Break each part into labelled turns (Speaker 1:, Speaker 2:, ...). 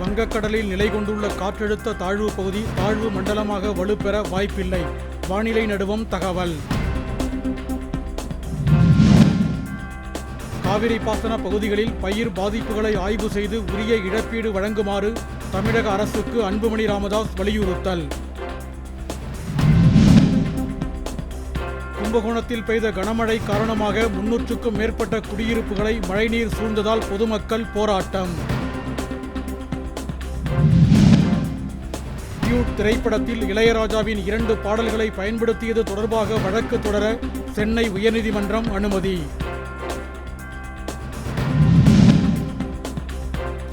Speaker 1: வங்கக்கடலில் நிலை கொண்டுள்ள காற்றழுத்த தாழ்வு பகுதி தாழ்வு மண்டலமாக வலுப்பெற வாய்ப்பில்லை. வானிலை நடுவம் தகவல். காவிரி பாசன பகுதிகளில் பயிர் பாதிப்புகளை ஆய்வு செய்து உரிய இழப்பீடு வழங்குமாறு தமிழக அரசுக்கு அன்புமணி ராமதாஸ் வலியுறுத்தல். கும்பகோணத்தில் பெய்த கனமழை காரணமாக முன்னூற்றுக்கும் மேற்பட்ட குடியிருப்புகளை மழைநீர் சூழ்ந்ததால் பொதுமக்கள் போராட்டம். கியூட் திரைப்படத்தில் இளையராஜாவின் இரண்டு பாடல்களை பயன்படுத்தியது தொடர்பாக வழக்கு தொடர சென்னை உயர்நீதிமன்றம் அனுமதி.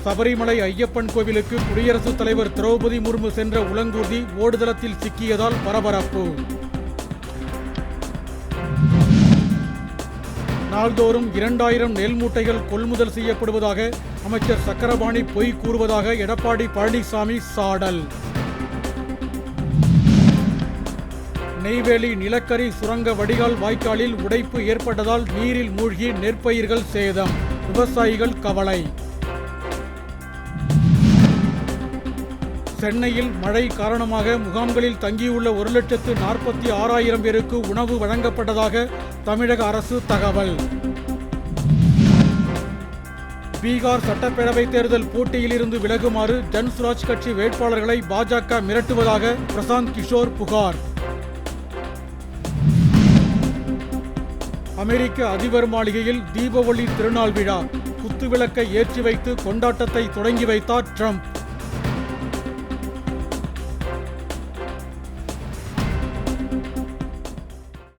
Speaker 1: சபரிமலை ஐயப்பன் கோவிலுக்கு குடியரசுத் தலைவர் திரௌபதி முர்மு சென்ற உலங்கூர்தி ஓடுதளத்தில் சிக்கியதால் பரபரப்பு. நாள்தோறும் இரண்டாயிரம் நெல் மூட்டைகள் கொள்முதல் செய்யப்படுவதாக அமைச்சர் சக்கரபாணி பொய் கூறுவதாக எடப்பாடி பழனிசாமி சாடல். நெய்வேலி நிலக்கரி சுரங்க வடிகால் வாய்க்காலில் உடைப்பு ஏற்பட்டதால் நீரில் மூழ்கி நெற்பயிர்கள் சேதம். விவசாயிகள் கவலை. சென்னையில் மழை காரணமாக முகாம்களில் தங்கியுள்ள ஒரு லட்சத்து நாற்பத்தி ஆறாயிரம் பேருக்கு உணவு வழங்கப்பட்டதாக தமிழக அரசு தகவல். பீகார் சட்டப்பேரவைத் தேர்தல் போட்டியிலிருந்து விலகுமாறு ஜன்சுராஜ் கட்சி வேட்பாளர்களை பாஜக மிரட்டுவதாக பிரசாந்த் கிஷோர் புகார். அமெரிக்க அதிபர் மாளிகையில் தீபாவளி திருநாள் விழா. குத்துவிளக்கை ஏற்றி வைத்து கொண்டாட்டத்தை தொடங்கி வைத்தார் ட்ரம்ப்.